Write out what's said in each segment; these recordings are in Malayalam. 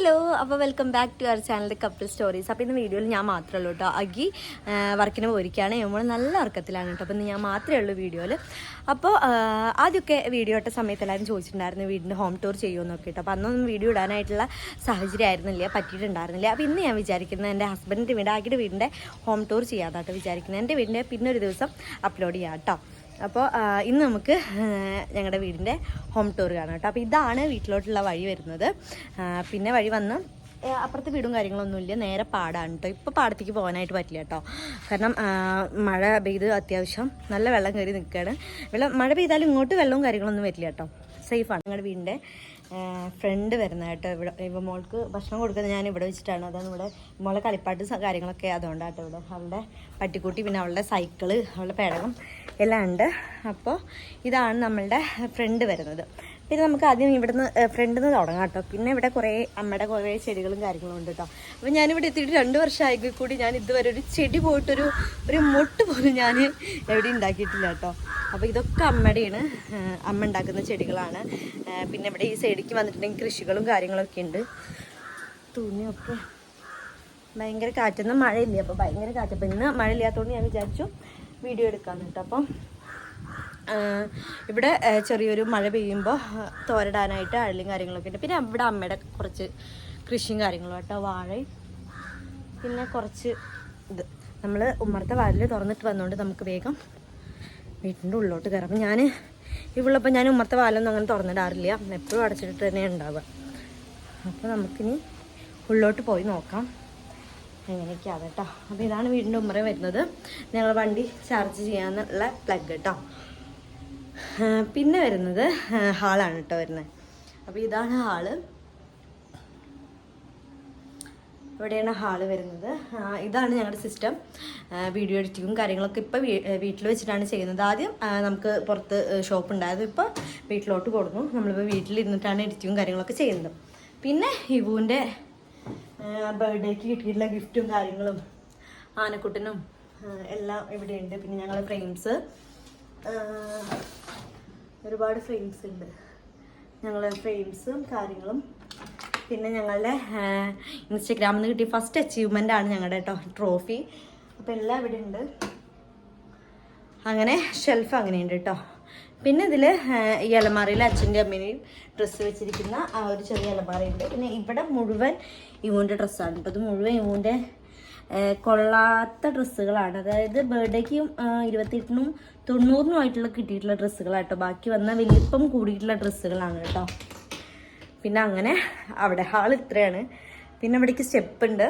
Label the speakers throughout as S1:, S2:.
S1: ഹലോ അപ്പോൾ welcome back to our channel couple stories അപ്പോൾ ഇന്ന് വീഡിയോയിൽ ഞാൻ മാത്രമേ ഉള്ളൂ കേട്ടോ അഗി വർക്കിന് പോയിരിക്കുകയാണ്. നമ്മൾ നല്ല ഉറക്കത്തിലാണ് കേട്ടോ അപ്പോൾ ഇന്ന് ഞാൻ മാത്രമേ ഉള്ളൂ വീഡിയോയിൽ അപ്പോൾ ആദ്യമൊക്കെ വീഡിയോ ഇട്ട സമയത്ത് എല്ലാവരും ചോദിച്ചിട്ടുണ്ടായിരുന്നു വീടിന്റെ ഹോം ടൂർ ചെയ്യുമെന്നൊക്കെ കേട്ടോ അപ്പോൾ അന്നൊന്നും വീഡിയോ ഇടാനായിട്ടുള്ള സാഹചര്യം ആയിരുന്നില്ല പറ്റിയിട്ടുണ്ടായിരുന്നില്ല. അപ്പോൾ ഇന്ന് ഞാൻ വിചാരിക്കുന്നത് എന്റെ ഹസ്ബൻഡിന്റെ വീട് ആകിയുടെ വീടിന്റെ ഹോം ടൂർ ചെയ്യാതായിട്ട് വിചാരിക്കുന്നത്. എന്റെ വീടിന്റെ പിന്നെ ഒരു ദിവസം അപ്ലോഡ് ചെയ്യാം കേട്ടോ അപ്പോൾ ഇന്ന് നമുക്ക് ഞങ്ങളുടെ വീടിന്റെ ഹോം ടൂർ കാണാം കേട്ടോ. അപ്പോൾ ഇതാണ് വീട്ടിലോട്ടുള്ള വഴി വരുന്നത്. പിന്നെ വഴി വന്ന് അപ്പുറത്ത് വീടും കാര്യങ്ങളൊന്നുമില്ല നേരെ പാടാണ് കേട്ടോ ഇപ്പോൾ പാടത്തേക്ക് പോകാനായിട്ട് പറ്റില്ല കേട്ടോ കാരണം മഴ പെയ്ത് അത്യാവശ്യം നല്ല വെള്ളം കയറി നിൽക്കുകയാണ് വെള്ളം മഴ പെയ്താലും ഇങ്ങോട്ട് വെള്ളവും കാര്യങ്ങളൊന്നും വരില്ല കേട്ടോ സേഫാണ് ഞങ്ങളുടെ വീടിന്റെ ഫ്രണ്ട് വരുന്നത് കേട്ടോ ഇവിടെ. ഇവ മോൾക്ക് ഭക്ഷണം കൊടുക്കുന്നത് ഞാൻ ഇവിടെ വെച്ചിട്ടാണ്. അതാണ് ഇവിടെ മോളെ കളിപ്പാട്ട് കാര്യങ്ങളൊക്കെ അതുകൊണ്ടാട്ടോ ഇവിടെ. അവളുടെ പട്ടിക്കുട്ടി പിന്നെ അവളുടെ സൈക്കിൾ അവളുടെ പേടകം എല്ലാം ഉണ്ട്. അപ്പോൾ ഇതാണ് നമ്മളുടെ ഫ്രണ്ട് വരുന്നത്. പിന്നെ നമുക്ക് ആദ്യം ഇവിടുന്ന് ഫ്രണ്ടിൽ നിന്ന് തുടങ്ങാം കേട്ടോ. പിന്നെ ഇവിടെ കുറേ അമ്മയുടെ കുറേ ചെടികളും കാര്യങ്ങളും ഉണ്ട് കേട്ടോ. അപ്പോൾ ഞാനിവിടെ എത്തിയിട്ട് രണ്ട് വർഷമായെങ്കിൽ കൂടി ഞാൻ ഇതുവരെ ഒരു ചെടി പോയിട്ടൊരു ഒരു മുട്ട് പോലും ഞാൻ എവിടെ ഉണ്ടാക്കിയിട്ടില്ല കേട്ടോ. അപ്പോൾ ഇതൊക്കെ അമ്മയുടെയാണ് അമ്മ ഉണ്ടാക്കുന്ന ചെടികളാണ്. പിന്നെ ഇവിടെ ഈ സൈഡിലേക്ക് വന്നിട്ടുണ്ടെങ്കിൽ കൃഷികളും കാര്യങ്ങളൊക്കെ ഉണ്ട്. തുണിയൊക്കെ. ഭയങ്കര കാറ്റൊന്നും മഴയില്ല? അപ്പോൾ ഭയങ്കര കാറ്റ്. അപ്പോൾ ഇന്ന് മഴ ഇല്ലാത്തതുകൊണ്ട് ഞാൻ വിചാരിച്ചു വീഡിയോ എടുക്കാമെന്ന് കേട്ടോ അപ്പം ഇവിടെ ചെറിയൊരു മഴ പെയ്യുമ്പോൾ തോരടാനായിട്ട് അഴലും കാര്യങ്ങളൊക്കെ ഉണ്ട്. പിന്നെ ഇവിടെ അമ്മയുടെ കുറച്ച് കൃഷിയും കാര്യങ്ങളും കേട്ടോ വാഴയും പിന്നെ കുറച്ച് ഇത്. നമ്മൾ ഉമ്മറത്തെ വാലിൽ തുറന്നിട്ട് വന്നുകൊണ്ട് നമുക്ക് വേഗം വീട്ടിന്റെ ഉള്ളിലോട്ട് കയറാം. അപ്പം ഞാൻ ഇവിടെപ്പോൾ ഞാൻ ഉമ്മത്തെ വാലൊന്നും അങ്ങനെ തുറന്നിടാറില്ല. എപ്പോഴും അടച്ചിട്ട് തന്നെ ഉണ്ടാവുക. അപ്പോൾ നമുക്കിനി ഉള്ളോട്ട് പോയി നോക്കാം. എങ്ങനെയൊക്കെയാണ് കേട്ടോ. അപ്പോൾ ഇതാണ് വീടിന്റെ ഉമ്മറ വരുന്നത്. ഞങ്ങൾ വണ്ടി ചാർജ് ചെയ്യാനുള്ള പ്ലഗ് കേട്ടോ. പിന്നെ വരുന്നത് ഹാളാണ് കേട്ടോ വരുന്നത്. അപ്പോൾ ഇതാണ് ഹാൾ. ഇവിടെയാണ് ഹാൾ വരുന്നത്. ഇതാണ് ഞങ്ങളുടെ സിസ്റ്റം. വീഡിയോ എഡിറ്റിങ്ങും കാര്യങ്ങളൊക്കെ ഇപ്പോൾ വീട്ടിൽ വെച്ചിട്ടാണ് ചെയ്യുന്നത്. ആദ്യം നമുക്ക് പുറത്ത് ഷോപ്പ് ഉണ്ടായത് ഇപ്പോൾ വീട്ടിലോട്ട് കൊടുന്നു. നമ്മളിപ്പോൾ വീട്ടിലിരുന്നിട്ടാണ് എഡിറ്റിങ്ങും കാര്യങ്ങളൊക്കെ ചെയ്യുന്നത്. പിന്നെ ഇവുവിന്റെ ബർത്ത്ഡേക്ക് കിട്ടിയിട്ടുള്ള ഗിഫ്റ്റും കാര്യങ്ങളും ആനക്കുട്ടനും എല്ലാം ഇവിടെയുണ്ട്. പിന്നെ ഞങ്ങളെ ഫ്രെയിംസ് ഒരുപാട് ഫ്രെയിംസ് ഉണ്ട്. ഞങ്ങളെ ഫ്രെയിംസും കാര്യങ്ങളും പിന്നെ ഞങ്ങളുടെ ഇൻസ്റ്റഗ്രാമിൽ നിന്ന് കിട്ടിയ ഫസ്റ്റ് അച്ചീവ്മെന്റ് ആണ് ഞങ്ങളുടെ കേട്ടോ ട്രോഫി അപ്പോൾ എല്ലാം ഇവിടെ ഉണ്ട്. അങ്ങനെ ഷെൽഫ് അങ്ങനെയുണ്ട് കേട്ടോ പിന്നെ ഇതിൽ ഈ അലമാറയിൽ അച്ഛന്റെ അമ്മേനെയും ഡ്രസ്സ് വെച്ചിരിക്കുന്ന ആ ഒരു ചെറിയ അലമാറയുണ്ട് പിന്നെ ഇവിടെ മുഴുവൻ ഇവന്റെ ഡ്രസ്സാണ് കേട്ടോ ഇത് മുഴുവൻ ഇവന്റെ കൊള്ളാത്ത ഡ്രസ്സുകളാണ് അതായത് ബർത്ത്ഡേക്കും ഇരുപത്തെട്ടിനും തൊണ്ണൂറിനുമായിട്ടുള്ള കിട്ടിയിട്ടുള്ള ഡ്രസ്സുകളാണ് കേട്ടോ ബാക്കി വന്ന വലിപ്പം കൂടിയിട്ടുള്ള ഡ്രസ്സുകളാണ് കേട്ടോ പിന്നെ അങ്ങനെ അവിടെ ഹാൾ ഇത്രയാണ്. പിന്നെ ഇവിടേക്ക് സ്റ്റെപ്പ് ഉണ്ട്.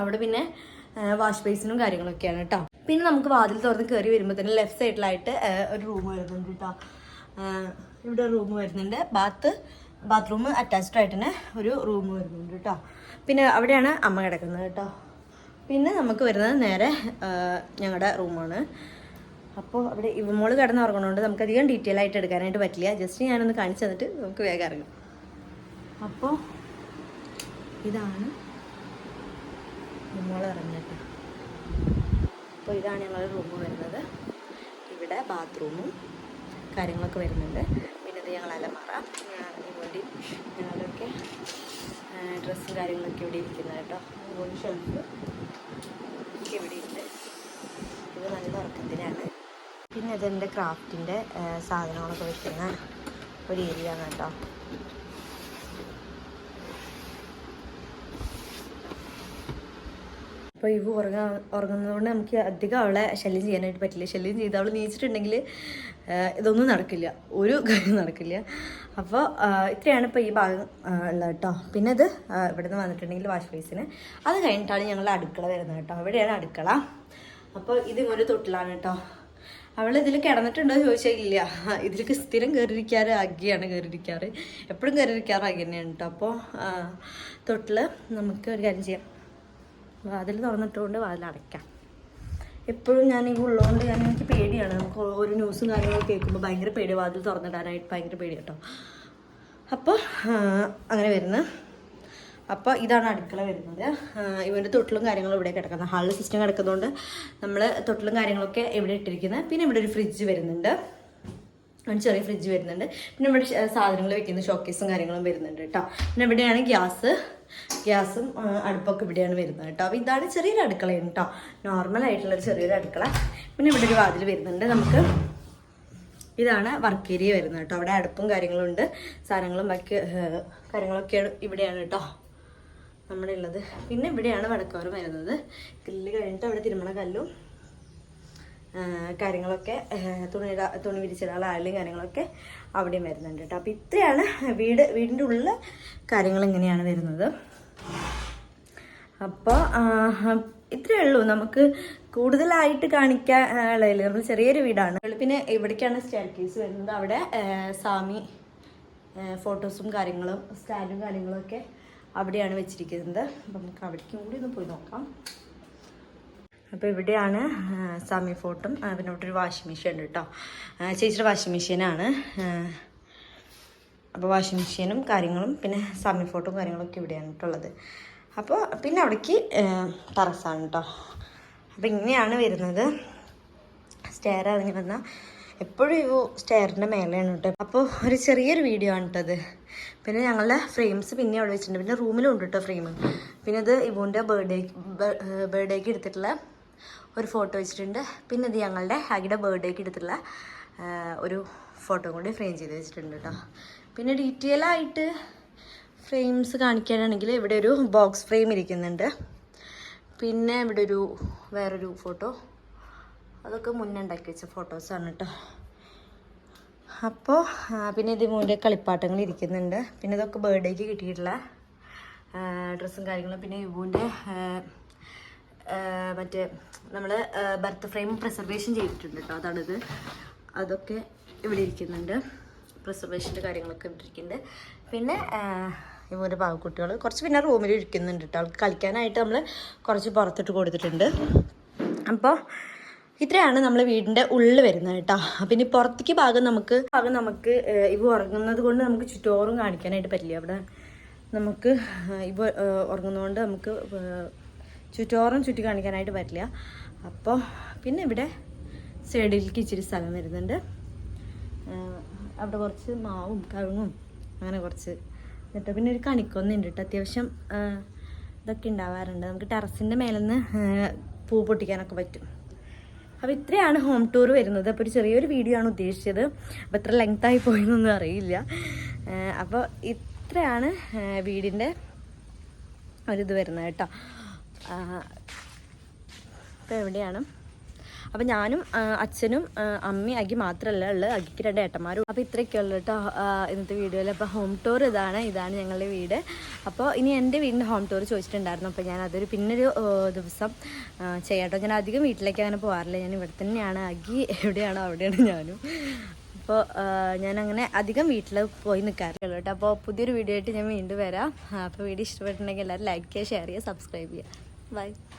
S1: അവിടെ പിന്നെ വാഷ് ബേസിനും കാര്യങ്ങളൊക്കെയാണ് കേട്ടോ. പിന്നെ നമുക്ക് വാതിൽ തുറന്ന് കയറി വരുമ്പോൾ തന്നെ ലെഫ്റ്റ് സൈഡിലായിട്ട് ഒരു റൂം വരുന്നുണ്ട് കേട്ടോ. ഇവിടെ റൂം വരുന്നുണ്ട്. ബാത്ത് ബാത്റൂം അറ്റാച്ച്ഡ് ആയിട്ട് തന്നെ ഒരു റൂം വരുന്നുണ്ട് കേട്ടോ. പിന്നെ അവിടെയാണ് അമ്മ കിടക്കുന്നത് കേട്ടോ. പിന്നെ നമുക്ക് വരുന്നത് നേരെ ഞങ്ങളുടെ റൂമാണ് അപ്പോൾ അവിടെ ഇവമോൾ കിടന്ന് നമുക്ക് അധികം ഡീറ്റെയിൽ ആയിട്ട് എടുക്കാനായിട്ട് പറ്റില്ല. ജസ്റ്റ് ഞാനൊന്ന് കാണിച്ചു തന്നിട്ട് നമുക്ക് വേഗം ഇറങ്ങാം. അപ്പോൾ ഇതാണ് നമ്മൾ ഇറങ്ങിയിട്ട് അപ്പോൾ ഇതാണ് ഞങ്ങളുടെ റൂം വരുന്നത്. ഇവിടെ ബാത്റൂമും കാര്യങ്ങളൊക്കെ വരുന്നുണ്ട്. പിന്നെ ഇത് ഞങ്ങൾ അലമാറ. ഇവിടെ ഞങ്ങളുടെയൊക്കെ ഡ്രസ്സും കാര്യങ്ങളൊക്കെ ഇവിടെ ഇരിക്കുന്നത് കേട്ടോ. അതുപോലെ ഷെൽഫ് ഒക്കെ ഇവിടെ ഉണ്ട് ഇത് നല്ല ഉറക്കത്തിലാണ് പിന്നെ ഇതെന്റെ ക്രാഫ്റ്റിന്റെ സാധനങ്ങളൊക്കെ വെക്കുന്ന ഒരു ഏരിയ ആണ് കേട്ടോ. അപ്പോൾ ഇവ് ഉറങ്ങാ ഉറങ്ങുന്നതുകൊണ്ട് നമുക്ക് അധികം അവളെ ശല്യം ചെയ്യാനായിട്ട് പറ്റില്ല. ശല്യം ചെയ്ത് അവൾ നീച്ചിട്ടുണ്ടെങ്കിൽ ഇതൊന്നും നടക്കില്ല. ഒരു കാര്യം നടക്കില്ല. അപ്പോൾ ഇത്രയാണ് ഇപ്പോൾ ഈ ഭാഗം ഉള്ളത് കേട്ടോ. പിന്നെ അത് ഇവിടെ നിന്ന് വന്നിട്ടുണ്ടെങ്കിൽ വാഷ് ബേസിന്. അത് കഴിഞ്ഞിട്ടാണ് ഞങ്ങൾ അടുക്കള വരുന്നത് കേട്ടോ. അവിടെയാണ് അടുക്കള. അപ്പോൾ ഇത് ഒരു തൊട്ടിലാണ് കേട്ടോ. അവൾ ഇതിൽ കിടന്നിട്ടുണ്ടോ ചോദിച്ചാൽ ഇല്ല. ഇതിലേക്ക് സ്ഥിരം കയറിയിരിക്കാറ് അഗ്ഗിയാണ് കയറിയിരിക്കാറ്. എപ്പോഴും കയറിയിരിക്കാറ് അഗ്ഗി കേട്ടോ. അപ്പോൾ തൊട്ടിൽ നമുക്ക് ഒരു കാര്യം ചെയ്യാം. വാതിൽ തുറന്നിട്ടുകൊണ്ട് വാതിൽ അടയ്ക്കാം. എപ്പോഴും ഞാൻ ഈ ഉള്ളതുകൊണ്ട് ഞാൻ എനിക്ക് പേടിയാണ്. നമുക്ക് ഒരു ന്യൂസും കാര്യങ്ങളും കേൾക്കുമ്പോൾ ഭയങ്കര പേടി വാതിൽ തുറന്നിടാനായിട്ട് ഭയങ്കര പേടി കേട്ടോ. അപ്പോൾ അങ്ങനെ വരുന്നത് അപ്പോൾ ഇതാണ് അടുക്കള വരുന്നത്. ഇവന്റെ തൊട്ടിലും കാര്യങ്ങളും ഇവിടെ കിടക്കുന്നത് ഹാളിൽ സിസ്റ്റം കിടക്കുന്നതുകൊണ്ട് നമ്മൾ തൊട്ടിലും കാര്യങ്ങളൊക്കെ ഇവിടെ ഇട്ടിരിക്കുന്നത് പിന്നെ ഇവിടെ ഒരു ഫ്രിഡ്ജ് വരുന്നുണ്ട്. ഒരു ചെറിയ ഫ്രിഡ്ജ് വരുന്നുണ്ട്. പിന്നെ ഇവിടെ സാധനങ്ങൾ വെക്കുന്ന ഷോക്കേസും കാര്യങ്ങളും വരുന്നുണ്ട് കേട്ടോ. പിന്നെ ഇവിടെയാണ് ഗ്യാസ്. ഗ്യാസും അടുപ്പൊക്കെ ഇവിടെയാണ് വരുന്നത് കേട്ടോ. അപ്പോൾ ഇതാണ് ചെറിയൊരു അടുക്കളയാണ് കേട്ടോ. നോർമൽ ആയിട്ടുള്ളൊരു ചെറിയൊരു അടുക്കള. പിന്നെ ഇവിടെ ഒരു വാതിൽ വരുന്നുണ്ട് നമുക്ക്. ഇതാണ് വർക്ക് ഏരിയ വരുന്നത് കേട്ടോ. അവിടെ അടുപ്പും കാര്യങ്ങളും ഉണ്ട്. സാധനങ്ങളും ബാക്കി കാര്യങ്ങളൊക്കെയാണ് ഇവിടെയാണ് കേട്ടോ. നമ്മുടെ ഉള്ളത്. പിന്നെ ഇവിടെയാണ് വടക്കോറ് വരുന്നത്. കല്ല് കഴിഞ്ഞിട്ട് അവിടെ തിരുമണ കല്ലും കാര്യങ്ങളൊക്കെ തുണിയിടാ തുണി വിരിച്ചിടാനുള്ള കാര്യങ്ങളൊക്കെ അവിടെയും വരുന്നുണ്ട് കേട്ടോ. അപ്പോൾ ഇത്രയാണ് വീട് വീടിന്റെ ഉള്ള കാര്യങ്ങൾ ഇങ്ങനെയാണ് വരുന്നത്. അപ്പോൾ ഇത്രയേ ഉള്ളൂ. നമുക്ക് കൂടുതലായിട്ട് കാണിക്കാൻ ഉള്ളതില്ല നമ്മൾ ചെറിയൊരു വീടാണ്. പിന്നെ ഇവിടേക്കാണ് സ്റ്റെയർ വരുന്നത്. അവിടെ സ്വാമി ഫോട്ടോസും കാര്യങ്ങളും സ്റ്റാൻഡും കാര്യങ്ങളൊക്കെ അവിടെയാണ് വെച്ചിരിക്കുന്നത്. അപ്പം നമുക്ക് അവിടേക്കും കൂടി ഒന്ന് പോയി നോക്കാം. അപ്പോൾ ഇവിടെയാണ് സമി ഫോട്ടം. ഒരു വാഷിംഗ് മെഷീൻ ഉണ്ട് കേട്ടോ ചേച്ചിയുടെ വാഷിംഗ് മെഷീനാണ്. അപ്പോൾ വാഷിംഗ് മെഷീനും കാര്യങ്ങളും പിന്നെ സമി ഫോട്ടും കാര്യങ്ങളൊക്കെ ഇവിടെയാണ് കേട്ടുള്ളത് അപ്പോൾ പിന്നെ അവിടേക്ക് ടെറസാണ് കേട്ടോ അപ്പോൾ ഇങ്ങനെയാണ് വരുന്നത്. സ്റ്റെയർ ഇറങ്ങി വന്നാൽ എപ്പോഴും ഈ സ്റ്റെയറിന്റെ മേലെയാണ് കേട്ടോ അപ്പോൾ ഒരു ചെറിയൊരു വീഡിയോ ആണ് കേട്ടത് പിന്നെ ഞങ്ങളുടെ ഫ്രെയിംസ് പിന്നെ അവിടെ വെച്ചിട്ടുണ്ട്. പിന്നെ റൂമിലും ഉണ്ട് കേട്ടോ ഫ്രെയിം പിന്നെ ഇത് ഇവന്റെ ബർത്ത്ഡേ ബർത്ത്ഡേക്ക് എടുത്തിട്ടുള്ള ഒരു ഫോട്ടോ വെച്ചിട്ടുണ്ട്. പിന്നെ ഇത് ഞങ്ങളുടെ ആകിയുടെ ബർത്ത്ഡേക്ക് എടുത്തിട്ടുള്ള ഒരു ഫോട്ടോ കൂടി ഫ്രെയിം ചെയ്ത് വെച്ചിട്ടുണ്ട് കേട്ടോ പിന്നെ ഡീറ്റെയിൽ ആയിട്ട് ഫ്രെയിംസ് കാണിക്കാനാണെങ്കിൽ ഇവിടെ ഒരു ബോക്സ് ഫ്രെയിം ഇരിക്കുന്നുണ്ട്. പിന്നെ ഇവിടെ ഒരു വേറൊരു ഫോട്ടോ അതൊക്കെ മുന്നേ ഉണ്ടാക്കി വെച്ച ഫോട്ടോസാണ് കേട്ടോ അപ്പോൾ പിന്നെ ഇത് മൂന്ന് കളിപ്പാട്ടങ്ങൾ ഇരിക്കുന്നുണ്ട്. പിന്നെ ഇതൊക്കെ ബർത്ത്ഡേക്ക് കിട്ടിയിട്ടുള്ള ഡ്രസ്സും കാര്യങ്ങളും. പിന്നെ യുവുവിന്റെ മറ്റേ നമ്മൾ ബർത്ത് ഫ്രെയിം പ്രിസർവേഷൻ ചെയ്തിട്ടുണ്ട് കേട്ടോ അതാണിത്. അതൊക്കെ ഇവിടെ ഇരിക്കുന്നുണ്ട്. പ്രിസർവേഷന്റെ കാര്യങ്ങളൊക്കെ ഇവിടെ ഇരിക്കുന്നുണ്ട്. പിന്നെ ഇവരുടെ പാവക്കുട്ടികൾ കുറച്ച് പിന്നെ റൂമിൽ ഇരിക്കുന്നുണ്ട് കേട്ടോ അവൾക്ക് കളിക്കാനായിട്ട് നമ്മൾ കുറച്ച് പുറത്തിട്ട് കൊടുത്തിട്ടുണ്ട്. അപ്പോൾ ഇത്രയാണ് നമ്മൾ വീടിന്റെ ഉള്ളിൽ വരുന്നത് കേട്ടോ പിന്നെ പുറത്തേക്ക് ഭാഗം നമുക്ക് ഭാഗം നമുക്ക് ഇവ ഉറങ്ങുന്നത് കൊണ്ട് നമുക്ക് ചുറ്റോറും കാണിക്കാനായിട്ട് പറ്റില്ല. അവിടെ നമുക്ക് ഇവ ഉറങ്ങുന്നതുകൊണ്ട് നമുക്ക് ചുറ്റോറും ചുറ്റി കാണിക്കാനായിട്ട് പറ്റില്ല. അപ്പോൾ പിന്നെ ഇവിടെ സൈഡിലേക്ക് ഇച്ചിരി സ്ഥലം വരുന്നുണ്ട്. അവിടെ കുറച്ച് മാവും കഴുങ്ങും അങ്ങനെ കുറച്ച് എന്നിട്ട് പിന്നെ ഒരു കണിക്കൊന്നുണ്ട് കേട്ടോ. അത്യാവശ്യം ഇതൊക്കെ ഉണ്ടാവാറുണ്ട്. നമുക്ക് ടെറസിന്റെ മേലെന്ന് പൂ പൊട്ടിക്കാനൊക്കെ പറ്റും. അപ്പോൾ ഇത്രയാണ് ഹോം ടൂർ വരുന്നത്. അപ്പോൾ ഒരു ചെറിയൊരു വീഡിയോ ആണ് ഉദ്ദേശിച്ചത്. അപ്പോൾ ഇത്ര ലെങ്ത് ആയി പോയെന്നൊന്നും അറിയില്ല. അപ്പോൾ ഇത്രയാണ് വീടിന്റെ ഒരിത് വരുന്നത് കേട്ടോ. ഇപ്പോൾ എവിടെയാണ്? അപ്പം ഞാനും അച്ഛനും അമ്മയും അഗി മാത്രമല്ല ഉള്ളത്. അഗിക്ക് രണ്ട് ഏട്ടന്മാരും. അപ്പോൾ ഇത്രയൊക്കെ ഉള്ളു കേട്ടോ ഇന്നത്തെ വീഡിയോയിൽ അപ്പോൾ ഹോം ടൂർ ഇതാണ്. ഇതാണ് ഞങ്ങളുടെ വീട്. അപ്പോൾ ഇനി എന്റെ വീടിന്റെ ഹോം ടൂർ ചോദിച്ചിട്ടുണ്ടായിരുന്നു. അപ്പോൾ ഞാൻ അതൊരു പിന്നൊരു ദിവസം ചെയ്യാട്ടോ ഞാൻ അധികം വീട്ടിലേക്ക് അങ്ങനെ പോകാറില്ല ഞാൻ ഇവിടെ തന്നെയാണ്. അഗി എവിടെയാണോ അവിടെയാണ് ഞാനും. അപ്പോൾ ഞാനങ്ങനെ അധികം വീട്ടിൽ പോയി നിൽക്കാറില്ല കേട്ടോ അപ്പോൾ പുതിയൊരു വീഡിയോ ആയിട്ട് ഞാൻ വീണ്ടും വരാം. അപ്പോൾ വീഡിയോ ഇഷ്ടപ്പെട്ടിട്ടുണ്ടെങ്കിൽ എല്ലാവരും ലൈക്ക് ചെയ്യുക ഷെയർ ചെയ്യുക സബ്സ്ക്രൈബ് ചെയ്യുക. Bye.